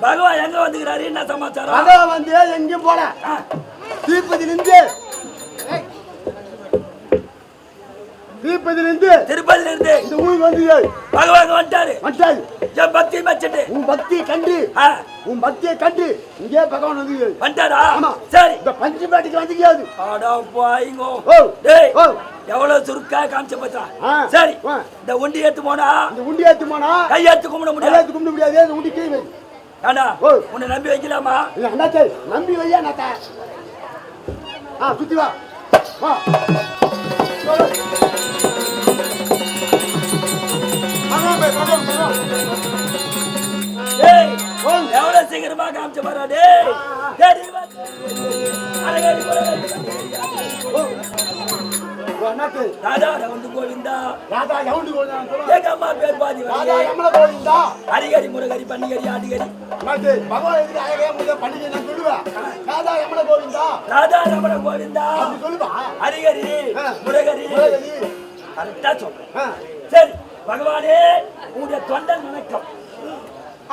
பகவான் எங்க வந்துக்கிறாரு? என்ன சமாச்சாரம்? அதான் வந்து எங்கேயும் போல. ஆ, தீப்பதி நின்று. தீப்பதி நின்று. திருப்பதில இருந்து. இந்த ஊருக்கு வந்து பகவான் வந்துட்டாரு. மச்சாய் என் பக்தி வச்சுட்டு உன் பக்தியை கண்டு. உன் பக்தியை கண்டு இங்கே பகவான் வந்து வந்துட்டாரா? ஆமா. சரி. இந்த பஞ்சுப்பேட்டைக்கு வந்துக்காது அடா பாய்ங்கோ ஓ. டேய். ஓ. எவ்வளவு சுருக்கா காமிச்ச பார்த்தா. சரி. இந்த உண்டி ஏத்து போனா இந்த உண்டி ஏத்து போனா கையெழுத்து கும்பிட முடியாது. கும்பிட முடியாது. இந்த உண்டி கீழ் ஓ. உன்னை நம்பி வைக்கலாமா? இல்ல அண்ணாச்சே நம்பி வையா நாத்தா ஆ சுத்தி வா. வா. எவ்வளவு சீக்கிரமா காமிச்ச பாரு டேய். டேய், வா. அண்ணாச்சே ராதா ரவுண்டு கோவிந்தா. ராதா எவண்டு கோவிந்தா அம்மா பேர் பாதி ராதா. எம்மல கோவிந்தா. அடிகடி முருகரி பன்னிகரி ஆடிகரி அண்ணாச்சே பகவான் எதுக்கு அழகே முதல் பண்டிகை நான் சொல்லுவேன். ராதா எம்மல கோவிந்தா. ராதா ரமண கோவிந்தா. அப்படி சொல்லுவா ஆ. முருகரி. முருகரி. கரெக்டா சொல்றேன். சரி பகவானே உங்களுடைய தொண்டன் வணக்கம்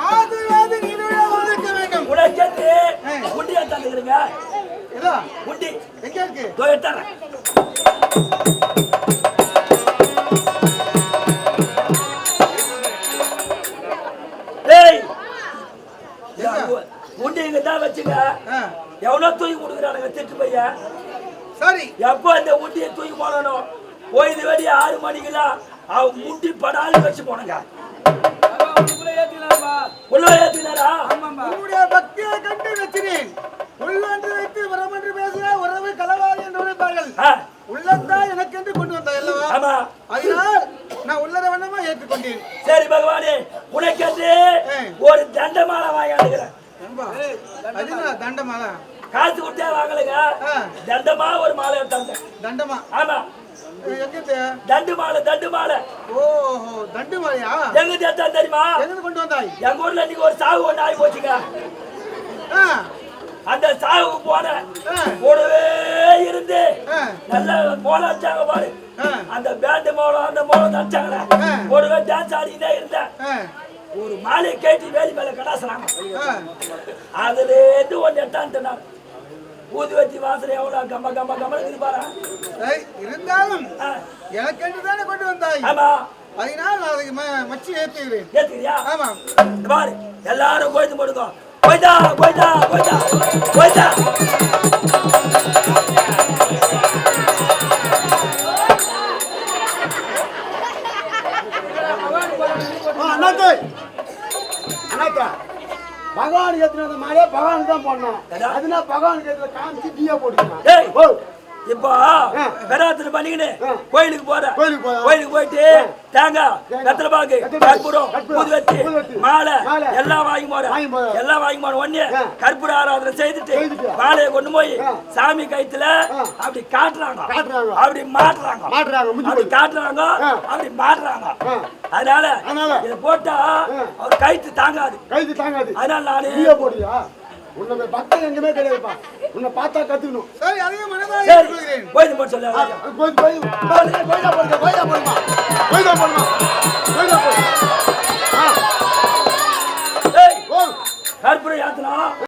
ஆது ஆது நீனுடைய வணக்க வேண்டும் உனக்கு உண்டியை தந்துக்கிறீங்க உண்டி. எங்க இருக்கு? எவனோ தூக்கி கொடுக்குறானுங்க திட்டு பையன் சரி. எப்போ அந்த உண்டியை தூக்கி போனனும் போயிது வெடி ஆறு மணிக்கெல்லாம் அவன் முண்டி படாலும் வச்சு போனங்க. உள்ள ஏத்தினாரா? உன்னுடைய பக்தியை கண்டு வச்சினேன். உள்ளொன்று சரி பகவானே உனக்கு ஒரு தண்டமாலை வாங்கிடுகிறேன் தண்டமாலா. காசு கொடுத்தே வாங்கலைங்க. தண்டமா ஒரு மாலை தந்தேன். தண்டமா? ஆமா. தண்டு மாலை தண்டு மாலை ஓஹோ தண்டு மாலையா எங்க தெரியுமா? எங்க கொண்டு வந்தாய்? எங்க ஊர்ல இன்னைக்கு ஒரு சாவு ஒண்ணு ஆகி போச்சுங்க. ஆ, அந்த சாவுக்கு போனேன். ஆ, கூடவே இருந்து நல்ல மோளம் வச்சாங்க பாரு. அந்த பேண்டு மோளம் அந்த மோளம் வச்சாங்களே ஆ. கூடவே டான்ஸ் ஆடிக்கிட்டே இருந்தேன். ஒரு மாலையை கேட்டு வேலி மேல கடாசுறாங்க. அதுல இருந்து ஒன்று எட்டான்ட்டு நான் ஊதுவத்தி வாசனை எவ்வளவு கம்ம கம்ம கம்ம பாரு சரி, இருந்தாலும் ஆ, எனக்கென்று தானே கொண்டு வந்தாய்? ஆமா. அதனால் நான் அதுக்கு மச்சி ஏத்துக்கிறியா? பாரு எல்லாரும் கோயிந்து போடுங்க போய்தா போய்தா போய்தா போய்தா பகவான் ஏத்துன அந்த மாலையை பகவான் தான் போடணும். ஏடா? அதுனா பகவான் ஏத்துல காமிச்சு டீயா போட்டுக்கலாம். இப்போ பெராத்திரி பண்ணிக்கின்னு. கோயிலுக்கு போற கோயிலுக்கு போயிட்டு தேங்காய் தேங்காய், வெத்தலை பாக்கு வெத்தலை பாக்கு, கற்பூரம் ஊதுவத்தி ஊதுவத்தி, மாலை எல்லாம் வாங்கி போறேன். எல்லாம் வாங்கி போற உடனே. கற்பூர ஆராதனை செய்துட்டு. மாலையை கொண்டு போய். சாமி கைத்துல. அப்படி காட்டுறாங்க. அப்படி மாட்டுறாங்க அப்படி காட்டுறாங்க. அப்படி மாட்டுறாங்க. அதனால? இதை போட்டா. அவர் கைத்து தாங்காது கைது தாங்காது அதனால நானு போடுறியா உன்னை பக்தன் எங்கேயுமே கிடையாதுப்பா. உன்னை பார்த்தா கத்துக்கணும். சரி அதையும் மனதாக சரி. கோயில் போட்டு சொல்லு போய். போய் போய் போய் தான் போடுங்க போய் தான் போடுமா? போய் தான் போடுமா?